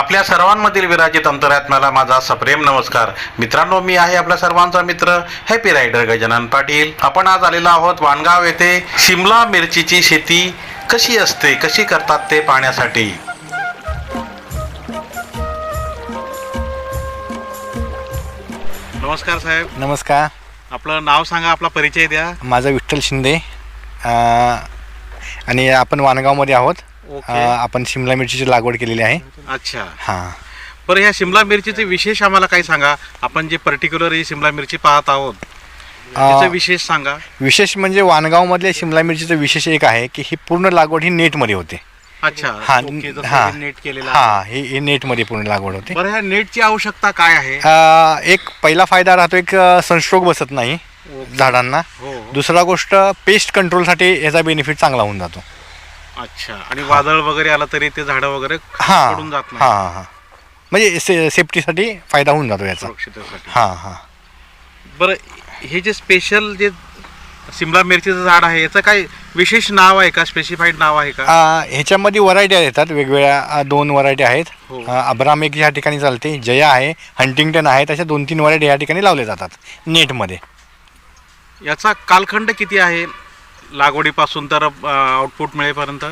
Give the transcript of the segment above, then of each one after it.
आपल्या सर्वांमधील विराजित अंतरात्म्याला माझा सप्रेम नमस्कार. मित्रांनो मी आहे आपल्या सर्वांचा मित्र हॅपी रायडर गजानन पाटील. आपण आज आलेलो आहोत वाणगाव येथे. शिमला मिरचीची शेती कशी असते कशी करतात ते पाहण्यासाठी? नमस्कार साहेब. नमस्कार. आपलं नाव सांगा आपला परिचय द्या. माझं विठ्ठल शिंदे. अ, आणि आपण वाणगावमध्ये आहोत. अ, आपण शिमला मिरचीची लागवड केलेली आहे. अच्छा. हां. बरं ह्या शिमला मिरचीचे विशेष आम्हाला काय सांगा. आपण जे पर्टिक्युलर ही शिमला मिरची पाहत आहोत त्याचं विशेष सांगा. विशेष म्हणजे वाणगावमधल्या शिमला मिरचीचं विशेष एक आहे की ही पूर्ण लागवड ही नेटमध्ये होते. अच्छा. हां ओके, जसं हां. हे नेट केलेलं आहे. हां ही ही नेटमध्ये पूर्ण लागवड होते. बरं ह्या नेटची आवश्यकता काय आहे? अ, एक पहिला फायदा राहतो एक सनस्ट्रोक बसत नाही. झाडांना. हो. दुसरा गोष्ट पेस्ट कंट्रोलसाठी याचा बेनिफिट चांगला होऊन जातो. अच्छा. आणि वादळ वगैरे आलं तरी ते झाडं वगैरे हां. पडून जात हां नाही. हां हां म्हणजे से सेफ्टीसाठी फायदा होऊन जातो याचा. सुरक्षिततेसाठी. हां हां. बरं हे जे स्पेशल जे शिमला मिरचीचं झाड आहे याचं काय विशेष नाव आहे का? स्पेसिफाईड नाव आहे का? आ, ह्याच्यामध्ये व्हरायटी येतात वेगवेगळ्या आ, दोन व्हरायटी आहेत. हो. आ, अब्राम एक ह्या ठिकाणी चालते जया आहे हंटिंग्टन आहे अशा दोन तीन व्हरायटी ह्या ठिकाणी लावले जातात नेटमध्ये. याचा कालखंड किती आहे? लागवडीपासून तर आउटपुट मिळेपर्यंत?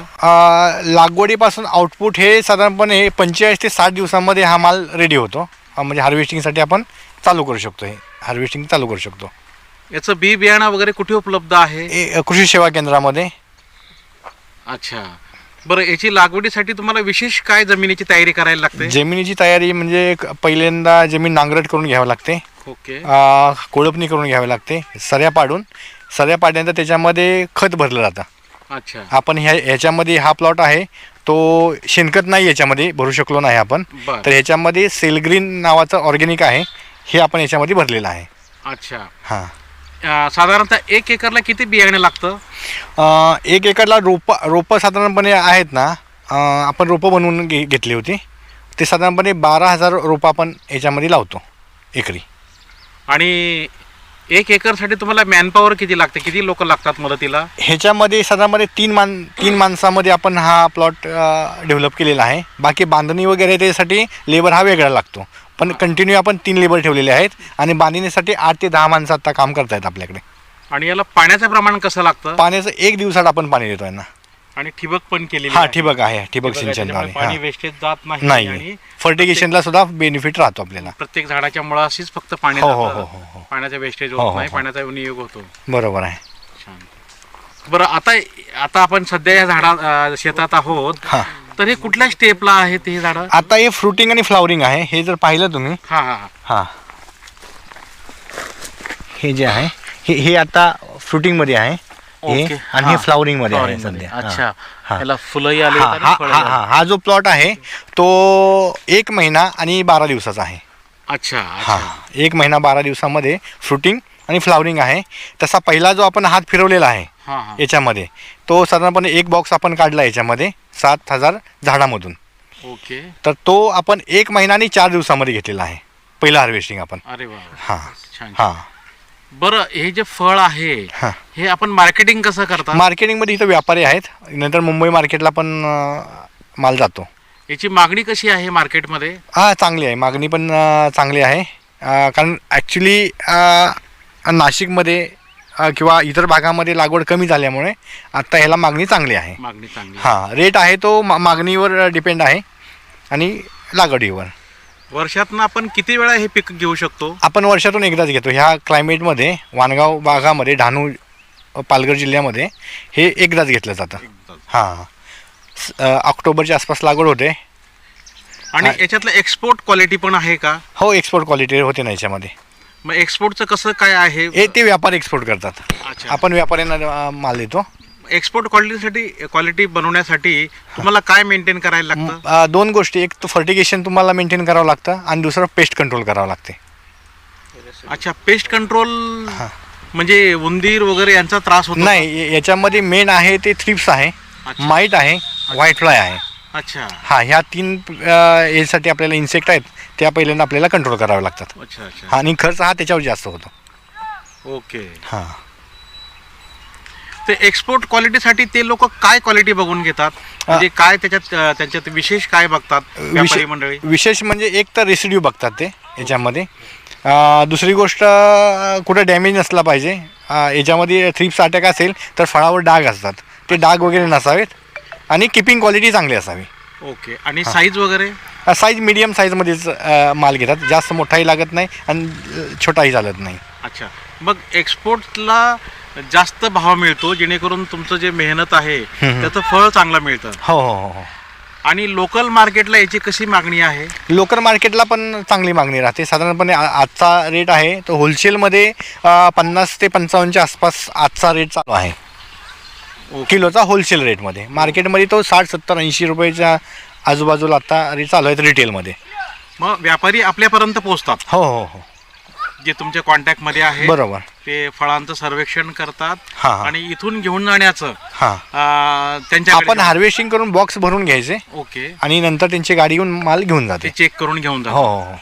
लागवडीपासून आउटपुट हे साधारणपणे पंचेचाळीस ते साठ दिवसामध्ये हा माल रेडी होतो. म्हणजे हार्वेस्टिंगसाठी आपण चालू करू शकतो हे. हार्वेस्टिंग चालू करू शकतो. याचं बी बियाणं वगैरे कुठे उपलब्ध आहे? कृषी सेवा केंद्रामध्ये. अच्छा. बरं याची लागवडीसाठी तुम्हाला विशेष काय जमिनीची तयारी करायला लागते? जमिनीची तयारी म्हणजे पहिल्यांदा जमीन नांगरट करून घ्यावी लागते. ओके. कोळपणी करून घ्यावी लागते. सऱ्या पाडून. सऱ्या पाडल्यानंतर त्याच्यामध्ये खत भरलं जातं. अच्छा. आपण ह्या ह्याच्यामध्ये हा प्लॉट आहे तो शेणखत नाही याच्यामध्ये भरू शकलो नाही आपण. तर ह्याच्यामध्ये सेलग्रीन नावाचं ऑर्गॅनिक आहे हे आपण याच्यामध्ये भरलेलं आहे. अच्छा. हां. साधारणतः एक एकरला किती बियाणे लागतं? एक एकरला रोपं रोपं साधारणपणे आहेत ना आपण रोपं बनवून घे घेतली होती. ते साधारणपणे बारा हजार रोपं आपण याच्यामध्ये लावतो एकरी. आणि एक एकरसाठी तुम्हाला मॅनपॉवर किती लागते? किती लोक लागतात मदतीला? ह्याच्यामध्ये साधारणपणे तीन मान तीन माणसामध्ये आपण हा प्लॉट डेव्हलप केलेला आहे. बाकी बांधणी वगैरे त्यासाठी लेबर हा वेगळा लागतो. पण कंटिन्यू आपण तीन लेबर ठेवलेले आहेत आणि बांधणीसाठी आठ ते दहा माणसं आता काम करतायत आपल्याकडे. आणि याला पाण्याचं प्रमाण कसं लागतं? पाण्याचं एक दिवसात आपण पाणी देतोय ना आणि ठिबक पण केलेली हा आहे. ठिबक आहे ठिबक आहे, त्याच्यामुळे पाणी. वेस्टेज जात नाही नाही आणि फर्टिगेशनला सुद्धा बेनिफिट राहतो आपल्याला. प्रत्येक झाडाच्या मुळाशीच फक्त पाणी हो, हो. हो, हो, हो. पाण्याचा वेस्टेज हो, होत हो, नाही हो. पाण्याचा विनियोग होतो. बरोबर आहे. छान. बरं आता आता आपण सध्या या झाडा अं, शेतात आहोत. हा. तर हे कुठल्या स्टेपला आहेत हे झाडं? आता हे फ्रुटिंग आणि फ्लावरिंग आहे. हे जर पाहिलं तुम्ही. हा हा हा. जे आहे हे हे आता फ्रुटिंगमध्ये हे ओके. आणि हे हा. फ्लावरिंगमध्ये आहे. सध्या. हा. अच्छा. हा. याला फुलंही आली हा हा हा हा. हा जो प्लॉट आहे तो एक महिना आणि बारा दिवसाचा आहे. अच्छा हा. अच्छा. एक महिना बारा दिवसामध्ये फ्रुटिंग आणि फ्लावरिंग आहे. तसा पहिला जो आपण हात फिरवलेला आहे हा हा. याच्यामध्ये तो साधारणपणे एक बॉक्स आपण काढला याच्यामध्ये सात हजार झाडामधून. ओके. तर तो आपण एक महिना आणि चार दिवसामध्ये घेतलेला आहे. पहिला हार्वेस्टिंग आपण. अरे वा हां. छान. हां. बरं हे जे फळ आहे हां. हे आपण मार्केटिंग कसं करता? मार्केटिंगमध्ये इथं व्यापारी आहेत. नंतर मुंबई मार्केटला पण अं, माल जातो. याची मागणी कशी आहे मार्केटमध्ये हा चांगली आहे. मागणी पण अं, चांगली आहे. अं, कारण ॲक्च्युली नाशिकमध्ये अं, किंवा इतर भागामध्ये लागवड कमी झाल्यामुळे आत्ता ह्याला मागणी चांगली आहे. मागणी चांगली हां रेट आहे तो मा मागणीवर डिपेंड आहे. आणि लागवडीवर. वर्षातनं आपण किती वेळा हे पीक घेऊ शकतो? आपण वर्षातून एकदाच घेतो. ह्या क्लायमेटमध्ये वाणगाव भागामध्ये डहाणू पालघर जिल्ह्यामध्ये हे एकदाच घेतलं जातं. हां. ऑक्टोबरच्या आसपास लागवड होते. आणि. याच्यातलं एक्सपोर्ट क्वालिटी पण आहे का? हो एक्सपोर्ट क्वालिटी होते ना याच्यामध्ये. मग एक्सपोर्टचं कसं काय आहे? हे ते व्यापारी एक्सपोर्ट करतात. अच्छा. आपण व्यापाऱ्यांना माल देतो. एक्सपोर्ट क्वालिटीसाठी क्वालिटी बनवण्यासाठी तुम्हाला काय मेंटेन करायला लागतं? अ, दोन गोष्टी. एक तर फर्टिगेशन तुम्हाला मेंटेन करावं लागतं आणि दुसरं पेस्ट कंट्रोल करावं लागते. अच्छा पेस्ट कंट्रोल. म्हणजे उंदीर वगैरे यांचा त्रास होतो? नाही या- याच्यामध्ये मेन आहे ते थ्रिप्स आहे अच्छा. माईट आहे व्हाईट फ्लाय आहे. अच्छा. हा ह्या तीन अ, यासाठी आपल्याला इन्सेक्ट आहेत त्या पहिल्यांदा आपल्याला कंट्रोल करावे लागतात. अच्छा अच्छा. आणि खर्च हा त्याच्यावर जास्त होतो. ओके. हां. ते एक्सपोर्ट क्वालिटीसाठी ते लोक काय क्वालिटी बघून घेतात? म्हणजे काय त्याच्यात त्यांच्यात विशेष काय बघतात व्यापारी मंडळी? विशेष म्हणजे एक तर रेसिड्यू बघतात ते याच्यामध्ये. दुसरी गोष्ट कुठं डॅमेज नसला पाहिजे. याच्यामध्ये थ्रिप्स अटॅक असेल तर फळावर डाग असतात. ते डाग वगैरे नसावेत आणि किपिंग क्वालिटी चांगली असावी. ओके. आणि साईज वगैरे? साईज मिडियम साईजमध्येच माल घेतात. जास्त मोठाही लागत नाही आणि छोटाही चालत नाही. अच्छा. मग एक्सपोर्टला जास्त भाव मिळतो जेणेकरून तुमचं जे मेहनत आहे. त्याचं फळ चांगलं मिळतं. हो हो हो हो. आणि लोकल मार्केटला याची कशी मागणी आहे? लोकल मार्केटला पण चांगली मागणी राहते. साधारणपणे आ- आजचा रेट आहे तो होलसेलमध्ये अं, पन्नास ते पंचावन्नच्या आसपास आजचा रेट चालू आहे. ओके. किलोचा होलसेल रेटमध्ये मार्केटमध्ये तो साठ सत्तर ऐंशी रुपयाच्या आजूबाजूला आता रेट चालू आहेत रिटेलमध्ये मग व्यापारी आपल्यापर्यंत पोहोचतात. हो हो हो. जे तुमच्या कॉन्टॅक्टमध्ये आहे बरोबर. ते फळांचं सर्वेक्षण करतात हां हां. आणि इथून घेऊन जाण्याचं हां. अं, त्यांच्याकडे आपण हार्वेस्टिंग करून बॉक्स भरून घ्यायचे. ओके. आणि नंतर त्यांची गाडी येऊन माल घेऊन ते जाते चेक करून घेऊन हो जातात. हो हो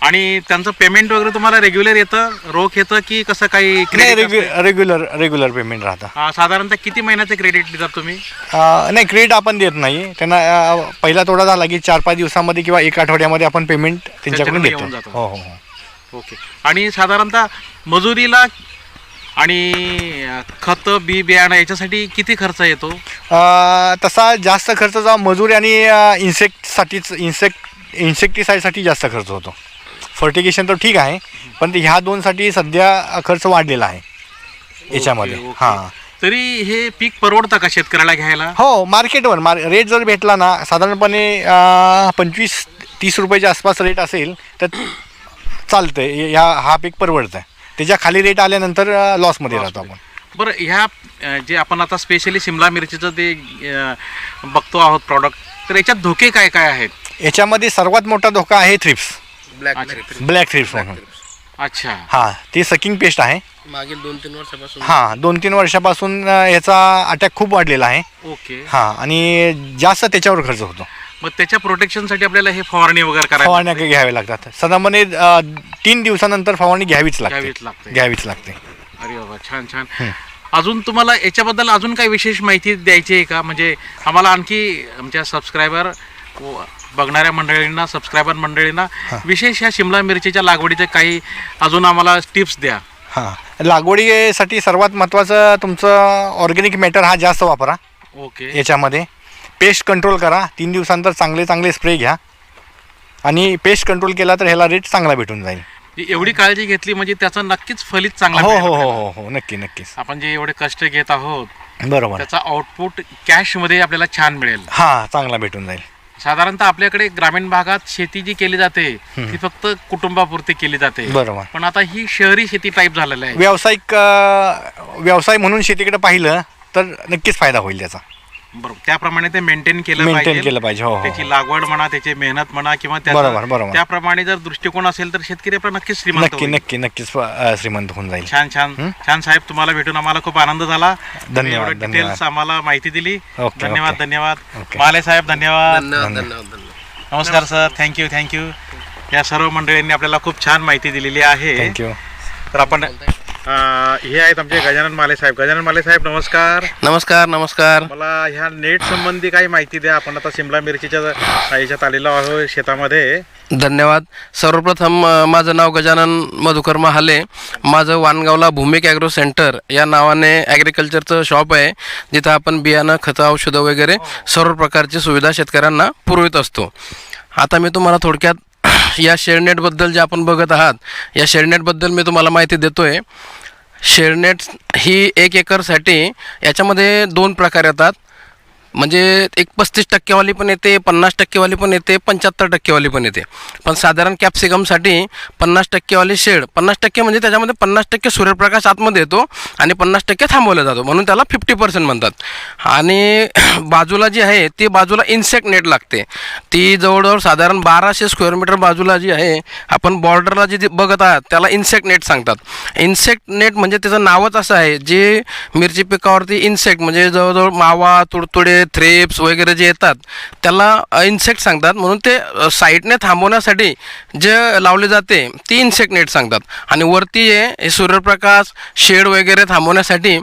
आणि त्यांचं पेमेंट वगैरे तुम्हाला रेग्युलर येतं? रोख येतं की कसं काही नाही credit रेग्यु असतं? रेग्युलर रेग्युलर पेमेंट राहतं. अं, साधारणतः किती महिन्याचे क्रेडिट देतात तुम्ही? अं, नाही क्रेडिट आपण देत नाही. त्यांना अं, पहिला तोडा झाला की चार पाच दिवसामध्ये किंवा एक आठवड्यामध्ये आपण पेमेंट त्यांच्याकडून त्यांच्याकडे देतो. जातं. हो हो हो. ओके. आणि साधारणतः मजुरीला आणि खत बी बियाणं याच्यासाठी किती खर्च येतो? अं, तसा जास्त खर्च जा मजुरी आणि इन्सेक्टसाठीच इन्सेक्ट इन्सेक्टिसाईडसाठी जास्त खर्च होतो. फर्टिगेशन तर ठीक आहे पण ते ह्या दोनसाठी सध्या खर्च वाढलेला आहे. याच्यामध्ये ओके, ओके. हां. तरी हे पीक परवडतं का शेतकऱ्याला घ्यायला? हो मार्केटवर मार रेट जर भेटला ना साधारणपणे पंचवीस तीस रुपयाच्या आसपास रेट असेल तर चालतं ह्या हा पीक परवडतं त्याच्याखाली रेट आल्यानंतर लॉसमध्ये राहतो आपण. बरं ह्या जे आपण आता स्पेशली शिमला मिरचीचं ते बघतो आहोत प्रॉडक्ट तर याच्यात धोके काय काय आहेत? याच्यामध्ये सर्वात मोठा धोका आहे थ्रिप्स ब्लॅक अच्छा. ब्लॅक थ्रिप्स म्हणून. अच्छा. हां ती सकिंग पेस्ट आहे. मागील दोन तीन वर्षापासून. हां दोन तीन वर्षापासून याचा अटॅक खूप वाढलेला आहे. ओके. हां आणि जास्त त्याच्यावर खर्च होतो. मग त्याच्या प्रोटेक्शनसाठी आपल्याला हे फवारणी वगैरे करायला फवारण्या घ्याव्या लागतात. साधारणपणे अं, तीन दिवसानंतर फवारणी घ्यावीच लागते. घ्यावीच लागते. घ्यावीच लागते. अरे बाबा छान छान. अजून तुम्हाला याच्याबद्दल अजून काही विशेष माहिती द्यायची आहे का? म्हणजे आम्हाला आणखी आमच्या सबस्क्रायबर बघणाऱ्या मंडळींना सबस्क्रायबर मंडळींना विशेष ह्या शिमला मिरचीच्या लागवडीचे काही अजून आम्हाला टिप्स द्या. हां. लागवडीसाठी सर्वात महत्त्वाचं तुमचं ऑर्गॅनिक मॅटर हा जास्त वापरा. ओके याच्यामध्ये. पेस्ट कंट्रोल करा. तीन दिवसानंतर चांगले चांगले स्प्रे घ्या. आणि पेस्ट कंट्रोल केला तर ह्याला रेट चांगला भेटून जाईल. एवढी काळजी घेतली म्हणजे त्याचं नक्कीच फलित चांगला हो हो हो. हो हो. नक्की नक्कीच. आपण जे एवढे कष्ट घेत आहोत बरोबर. त्याचा आउटपुट कॅशमध्ये आपल्याला छान मिळेल. हां चांगला भेटून जाईल. साधारणतः आपल्याकडे ग्रामीण भागात शेती जी केली जाते ती फक्त कुटुंबापुरती केली जाते. बरोबर. पण आता ही शहरी शेती टाईप झालेलं आहे. व्यावसायिक व्यवसाय म्हणून शेतीकडे पाहिलं तर नक्कीच फायदा होईल त्याचा. बरोबर. त्याप्रमाणे ते मेंटेन केलं मेंटेन पाहिजे. केलं पाहिजे. हो हो त्याची लागवड म्हणा त्याची मेहनत म्हणा किंवा त्याचा- बरोबर, बरोबर. त्याप्रमाणे जर दृष्टिकोन असेल तर शेतकरी आपला नक्कीच श्रीमंत नक्की होईल. नक्की नक्कीच अं, श्रीमंत होऊन जाईल. छान छान छान साहेब तुम्हाला भेटून आम्हाला खूप आनंद झाला. धन्यवाद, डिटेल्स धन्यवाद. आम्हाला माहिती दिली. ओके, धन्यवाद. धन्यवाद. ओके. माले साहेब धन्यवाद. धन्यवाद धन्यवाद धन्यवाद. नमस्कार सर. थँक्यू थँक्यू या सर्व मंडळींनी आपल्याला खूप छान माहिती दिलेली आहे. थँक्यू तर आपण अं, हे आहेत आमचे गजानन माले साहेब. गजानन माले साहेब नमस्कार. नमस्कार नमस्कार. मला ह्या नेट संबंधी काही माहिती द्या. आपण आता शिमला मिरचीच्या याच्यात आलेलो आहोत शेतामध्ये. धन्यवाद. सर्वप्रथम अ, माझं नाव गजानन मधुकर महाले. माझं वानगावला भूमिक ॲग्रो सेंटर या नावाने ॲग्रिकल्चरचं शॉप आहे. जिथं आपण बियाणं खतं औषधं वगैरे सर्व प्रकारची सुविधा शेतकऱ्यांना पुरवित असतो. आता मी तुम्हाला थोडक्यात या शेअरनेटबद्दल जे आपण बघत आहात या शेअरनेटबद्दल मी तुम्हाला माहिती देतो आहे शेअरनेट ही एक एकरसाठी याच्यामध्ये दोन प्रकार येतात. म्हणजे एक पस्तीस टक्केवाली पण येते पन्नास टक्केवाली पण येते पंच्याहत्तर टक्केवाली पण येते. पण साधारण कॅप्सिकमसाठी पन्नास टक्केवाली शेड पन्नास टक्के म्हणजे त्याच्यामध्ये पन्नास टक्के सूर्यप्रकाश आतमध्ये येतो आणि पन्नास टक्के थांबवला जातो. म्हणून त्याला फिफ्टी पर्सेंट म्हणतात. आणि बाजूला जी आहे ती बाजूला इन्सेक्ट नेट लागते. ती जवळजवळ साधारण बाराशे स्क्वेअर मीटर बाजूला जी आहे आपण बॉर्डरला जी बघत आहात त्याला इन्सेक्ट नेट सांगतात. इन्सेक्ट नेट म्हणजे त्याचं नावच असं आहे जे मिरची पिकावरती इन्सेक्ट म्हणजे जवळजवळ मावा तुडतुडे थ्रेप्स वगैरे जे येतात त्याला इन्सेक्ट सांगतात. म्हणून ते साईटने थांबवण्यासाठी जे लावले जाते ती इन्सेक्ट नेट सांगतात. आणि वरती आहे हे सूर्यप्रकाश शेड वगैरे थांबवण्यासाठी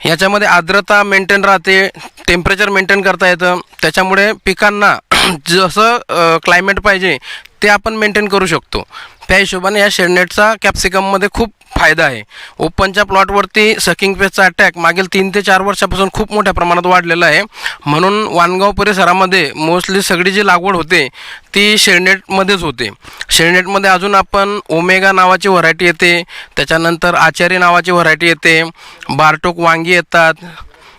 याच्यामध्ये आर्द्रता मेंटेन राहते टेम्परेचर मेंटेन करता येतं. त्याच्यामुळे पिकांना जसं क्लायमेट पाहिजे ते आपण मेंटेन करू शकतो. त्या हिशोबाने या शेडनेटचा कॅप्सिकममध्ये खूप फायदा आहे. ओपनच्या प्लॉटवरती सकिंग पेजचा अटॅक मागील तीन ते चार वर्षापासून खूप मोठ्या प्रमाणात वाढलेला आहे. म्हणून वानगाव परिसरामध्ये मोस्टली सगळी जी लागवड होते ती शेरनेटमध्येच होते. शेरनेटमध्ये अजून आपण ओमेगा नावाची व्हरायटी येते त्याच्यानंतर आचारी नावाची व्हरायटी येते बारटोक वांगी येतात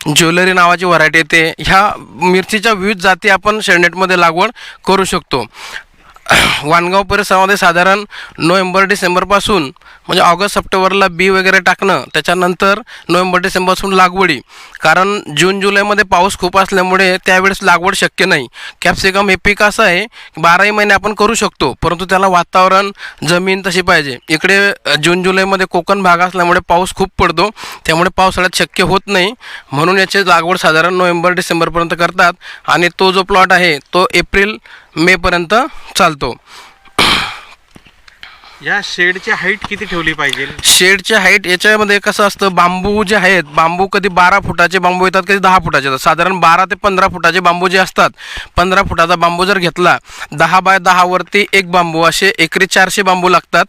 ज्वेलरी नावाची व्हरायटी येते. ह्या मिरचीच्या विविध जाती आपण शेरनेटमध्ये लागवड करू शकतो. वानगाव परिसरामध्ये साधारण नोव्हेंबर डिसेंबरपासून म्हणजे ऑगस्ट सप्टेंबरला बी वगैरे टाकणं त्याच्यानंतर नोव्हेंबर डिसेंबरपासून लागवडी. कारण जून जुलैमध्ये पाऊस खूप असल्यामुळे त्यावेळेस लागवड शक्य नाही. कॅप्सिकम हे पीक असं आहे बाराही महिने आपण करू शकतो परंतु त्याला वातावरण जमीन तशी पाहिजे. इकडे जून जुलैमध्ये कोकण भाग असल्यामुळे पाऊस खूप पडतो त्यामुळे पावसाळ्यात शक्य होत नाही. म्हणून याची लागवड साधारण नोव्हेंबर डिसेंबरपर्यंत करतात. आणि तो जो प्लॉट आहे तो एप्रिल मेपर्यंत चालतो. या शेडची हाईट किती ठेवली पाहिजे? शेडचे हाईट याच्यामध्ये कसं असतं बांबू जे आहेत बांबू कधी बारा फुटाचे बांबू येतात कधी दहा फुटाचे येतात. साधारण बारा ते पंधरा फुटाचे बांबू जे असतात पंधरा फुटाचा बांबू जर घेतला दहा बाय दहावरती एक बांबू असे एकरी चारशे बांबू लागतात.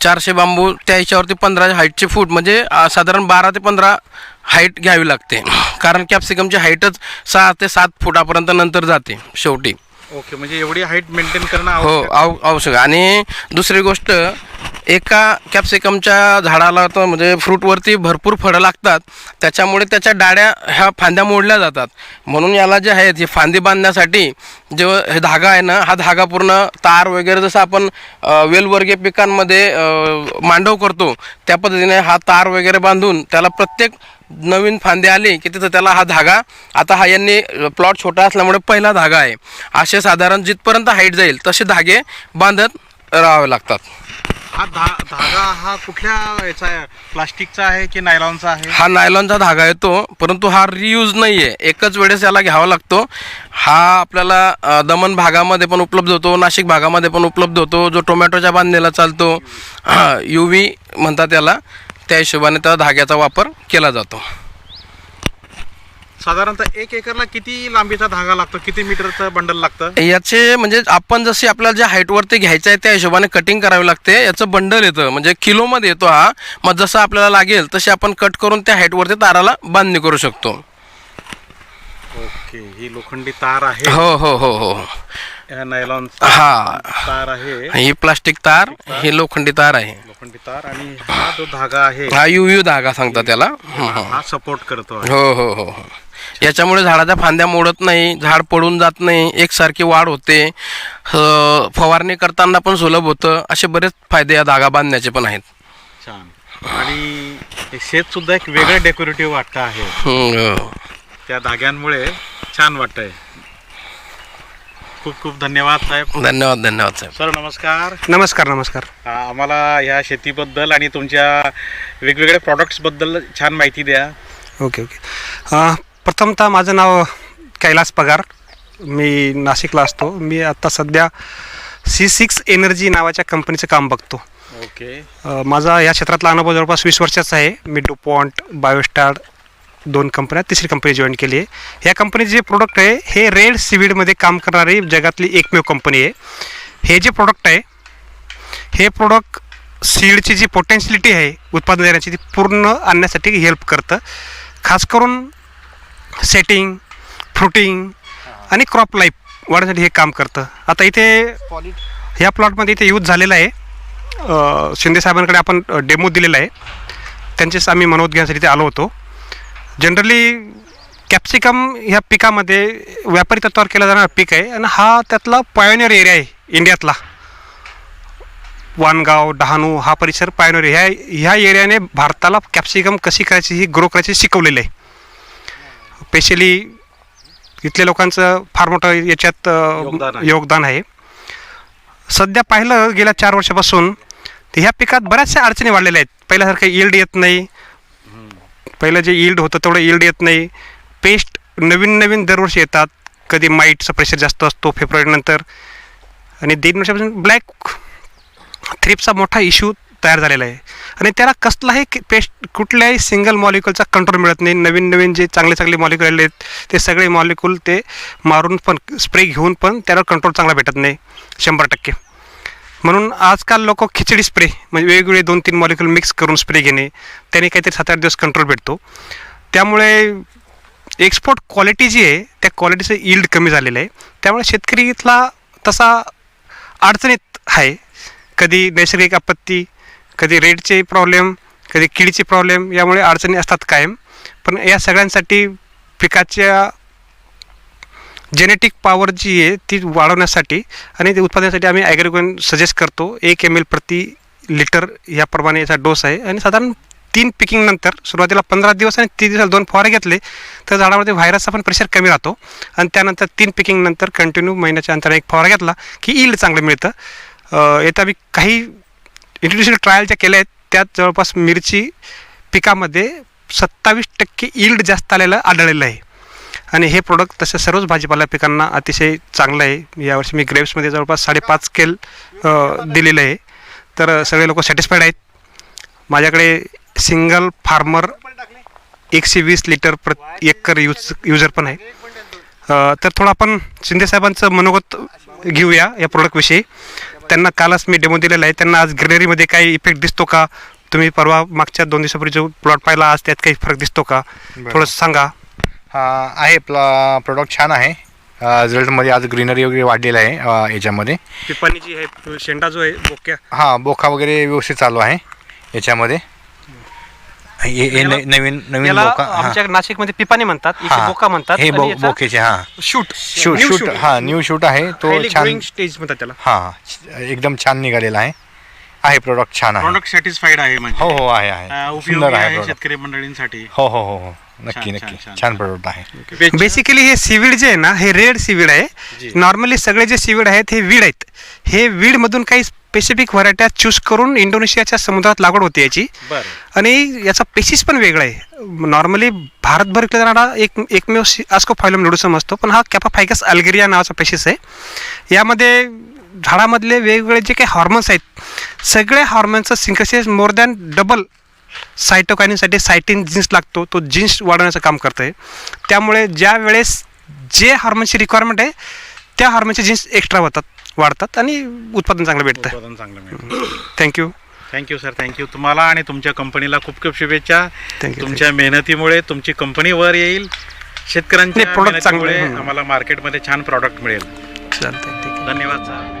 चारशे बांबू त्या ह्याच्यावरती पंधरा हाईटचे फूट म्हणजे साधारण बारा ते पंधरा हाईट घ्यावी लागते. कारण कॅप्सिकमची हाईटच सहा ते सात फुटापर्यंत नंतर जाते शेवटी. ओके म्हणजे एवढी हाईट मेंटेन करणं हो आवश्यक आव आवश्यक. आणि दुसरी गोष्ट एका कॅप्सिकमच्या झाडाला तर म्हणजे फ्रूटवरती भरपूर फळं लागतात. त्याच्यामुळे त्याच्या डाळ्या ह्या फांद्या मोडल्या जातात. म्हणून याला जे आहेत हे फांदी बांधण्यासाठी जेव्हा हे धागा आहे ना हा धागा पूर्ण तार वगैरे जसं आपण वेलवर्गीय पिकांमध्ये मांडव करतो त्या पद्धतीने हा तार वगैरे बांधून त्याला प्रत्येक नवीन फांदे आले की तिथं त्याला हा धागा आता हा यांनी प्लॉट छोटा असल्यामुळे पहिला धागा आहे. असे साधारण जिथपर्यंत हाईट जाईल तसे धागे बांधत राहावे लागतात. हा धा धागा हा कुठल्या याचा आहे? प्लास्टिकचा आहे की नायलॉनचा आहे? हा नायलॉनचा धागा येतो परंतु हा रियूज नाही आहे एकच वेळेस याला घ्यावा लागतो. हा आपल्याला अ, दमण भागामध्ये पण उपलब्ध होतो नाशिक भागामध्ये पण उपलब्ध होतो. जो टोमॅटोच्या बांधणीला चालतो यू व्ही म्हणतात त्याला त्या हिशोबाने त्या धाग्याचा वापर केला जातो. साधारणतः एक एकरला किती लांबीचा धागा लागतो? किती मीटरचं बंडल लागतं? याचे म्हणजे आपण जशी आपल्याला ज्या हाईटवरती घ्यायचं आहे त्या हिशोबाने कटिंग करावी लागते. याचं बंडल येतं. म्हणजे किलोमध्ये येतो हा. मग जसं आपल्याला लागेल तसे आपण कट करून त्या हाईटवरती ताराला बांधणी करू शकतो. ओके ही लोखंडी तार आहे. हो हो हो हो. नायलॉन हा. तार आहे. ही प्लास्टिक तार ही लोखंडी तार आहे. लोखंडी तार आणि हा जो धागा आहे. हा यू यू धागा सांगतात त्याला. हं, हं. हा सपोर्ट करतो आहे. हो हो हो हो. याच्यामुळे झाडाच्या फांद्या मोडत नाही झाड पडून जात नाही एकसारखी वाढ होते. अ, फवारणी करताना पण सुलभ होतं. असे बरेच फायदे या धागा बांधण्याचे पण आहेत. छान. आणि हे शेत सुद्धा एक वेगळं डेकोरेटिव्ह वाटतं आहे. हो. त्या धाग्यांमुळे छान वाटतंय. खूप खूप धन्यवाद साहेब. धन्यवाद धन्यवाद साहेब. सर नमस्कार. नमस्कार नमस्कार. आ, आम्हाला ह्या शेतीबद्दल आणि तुमच्या वेगवेगळ्या प्रॉडक्ट्सबद्दल छान माहिती द्या. Okay okay. अं, प्रथमतः माझं नाव कैलास पगार. मी नाशिकला असतो. मी आत्ता सध्या सी सिक्स एनर्जी नावाच्या कंपनीचं काम बघतो. ओके. अं, माझा या क्षेत्रातला अनुभव जवळपास वीस वर्षाचा आहे. मी डुपॉन्ट बायोस्टार दोन कंपन्या तिसरी कंपनी जॉईन केली आहे. या कंपनीचे जे प्रोडक्ट आहे हे रेड सिविडमध्ये काम करणारी जगातली एकमेव कंपनी आहे. हे जे प्रोडक्ट आहे हे प्रोडक्ट सीडची जी पोटेन्शिलिटी आहे उत्पादन देण्याची ती पूर्ण आणण्यासाठी हेल्प करतं. खास करून सेटिंग फ्रुटिंग आणि क्रॉप लाईफ वाढण्यासाठी हे काम करतं. आता इथे ह्या प्लॉटमध्ये इथे यूज झालेला आहे. शिंदे साहेबांकडे आपण डेमो दिलेला आहे. त्यांचेच आम्ही मनोद घेण्यासाठी इथे आलो होतो. जनरली कॅप्सिकम ह्या पिकामध्ये व्यापारी तत्वावर केला जाणारा पीक आहे आणि हा त्यातला पायोनियर एरिया आहे इंडियातला. वानगाव डहाणू हा परिसर पायोनियर ह्या ह्या एरियाने भारताला कॅप्सिकम कशी करायची ही ग्रो करायची शिकवलेलं आहे. स्पेशली इथल्या लोकांचं फार मोठं याच्यात योगदान आहे. सध्या पाहिलं गेल्या चार वर्षापासून ह्या पिकात बऱ्याचशा अडचणी वाढलेल्या आहेत. पहिल्यासारखं इल्ड येत नाही. पहिलं जे इल्ड होतं तेवढं इल्ड येत नाही. पेस्ट नवीन नवीन दरवर्षी येतात. कधी माईटचा प्रेशर जास्त असतो फेब्रुवारीनंतर आणि दीड वर्षापासून ब्लॅक थ्रिपचा मोठा इश्यू तयार झालेला आहे. आणि त्याला कसलाही पेस्ट कुठल्याही सिंगल मॉलिक्युलचा कंट्रोल मिळत नाही. नवीन नवीन जे चांगले चांगले मॉलिक्युल आले आहेत ते सगळे मॉलिक्युल ते मारून पण स्प्रे घेऊन पण त्याला कंट्रोल चांगला भेटत नाही. शंभर टक्के. म्हणून आजकाल लोक खिचडी स्प्रे म्हणजे वेगवेगळे दोन तीन मॉलिक्युल मिक्स करून स्प्रे घेणे त्याने काहीतरी सात आठ दिवस कंट्रोल भेटतो. त्यामुळे एक्सपोर्ट क्वालिटी जी आहे त्या क्वालिटीचं यील्ड कमी झालेलं आहे. त्यामुळे शेतकरी इथला तसा अडचणीत आहे. कधी नैसर्गिक आपत्ती कधी रेडचे प्रॉब्लेम कधी किडीचे प्रॉब्लेम यामुळे अडचणी असतात कायम. पण या सगळ्यांसाठी पिकाच्या जेनेटिक पॉवर जी आहे ती वाढवण्यासाठी आणि ते उत्पादनासाठी आम्ही ॲग्रिकोन सजेस्ट करतो. एक एम एल प्रति लिटर याप्रमाणे याचा डोस आहे. आणि साधारण तीन पिकिंगनंतर सुरुवातीला पंधरा दिवस आणि तीन दिवसाला दोन फवारे घेतले तर झाडामध्ये व्हायरसचा पण प्रेशर कमी राहतो. आणि त्यानंतर तीन पिकिंगनंतर कंटिन्यू महिन्याच्या अंतराने एक फवारा घेतला की ईल्ड चांगलं मिळतं. येतं आम्ही काही इंटरनॅशनल ट्रायलच्या केल्या आहेत त्यात जवळपास मिरची पिकामध्ये सत्तावीस टक्के ईल्ड जास्त आलेलं आढळलेलं आहे. आणि हे प्रोडक्ट तसं सर्वच भाजीपाला पिकांना अतिशय चांगलं आहे. यावर्षी मी ग्रेप्समध्ये जवळपास साडेपाच स्केल दिलेलं आहे. तर सगळे लोक सॅटिस्फाईड आहेत. माझ्याकडे सिंगल फार्मर एकशे वीस लिटर प्रति एकर यूज युजर पण आहे. तर थोडं आपण शिंदे साहेबांचं मनोगत घेऊया या प्रोडक्टविषयी त्यांना कालच मी डेमो दिलेला आहे. त्यांना आज ग्रीनरीमध्ये काही इफेक्ट दिसतो का? तुम्ही परवा मागच्या दोन दिवसापूर्वी जो प्लॉट पाहिला आज त्यात काही फरक दिसतो का? थोडं सांगा. आहे प्ला प्रोडक्ट छान आहे. रिझल्टमध्ये आज ग्रीनरी वगैरे वाढलेलं आहे याच्यामध्ये. पिपाणी जी आहे शेंडा जो आहे बोक्या. हां बोखा वगैरे व्यवस्थित चालू आहे याच्यामध्ये. हे नवीन नवीन. आमच्या नाशिकमध्ये पिपाणी म्हणतात. हां. बोका म्हणतात हे बोकेचे हां. शूट. शूट शूट हां न्यू शूट आहे. तो छान स्टेज म्हणतात त्याला. हां एकदम छान निघालेला आहे. आहे प्रोडक्ट छान आहे. प्रॉडक्ट सॅटिस्फाईड आहे म्हणजे. हो हो आहे आहे. उपयोगी सुंदर आहे. शेतकरी मंडळींसाठी. हो हो हो हो. नक्की छान, नक्की. छान, छान प्रोडक्ट आहे. बेसिकली हे सीवीड जे आहे ना हे रेड सीवीड आहे. नॉर्मली सगळे जे सीवीड आहेत हे वीड आहेत. हे वीड मधून काही स्पेसिफिक व्हरायट्या चूज करून इंडोनेशियाच्या समुद्रात लागवड होते याची. बरं. आणि याचा पेसिस पण वेगळा आहे. नॉर्मली भारतभर विकला जाणारा एक एकमेव आस्को फायलम निडूसम असतो पण हा कॅपाफायकस अल्गेरिया नावाचा पेसिस आहे. यामध्ये झाडामधले वेगवेगळे जे काही हॉर्मोन्स आहेत सगळ्या हॉर्मोन्सचं सिंकसिस मोर दॅन डबल सायटोकायनिनसाठी सायटिन जीन्स लागतो तो जीन्स वाढवण्याचं काम करतं आहे त्यामुळे ज्या वेळेस जे हार्मोनची रिक्वायरमेंट आहे त्या हार्मोनचे जीन्स एक्स्ट्रा होतात वाढतात आणि उत्पादन चांगलं भेटतं उत्पादन चांगलं थँक्यू थँक्यू सर थँक्यू तुम्हाला आणि तुमच्या कंपनीला खूप खूप शुभेच्छा. Thank you, तुमच्या मेहनतीमुळे तुमची कंपनी वर येईल. नाही, product चांगलं. हं. आम्हाला मार्केटमध्ये छान प्रॉडक्ट मिळेल. चालतंय ठीक आहे. धन्यवाद सर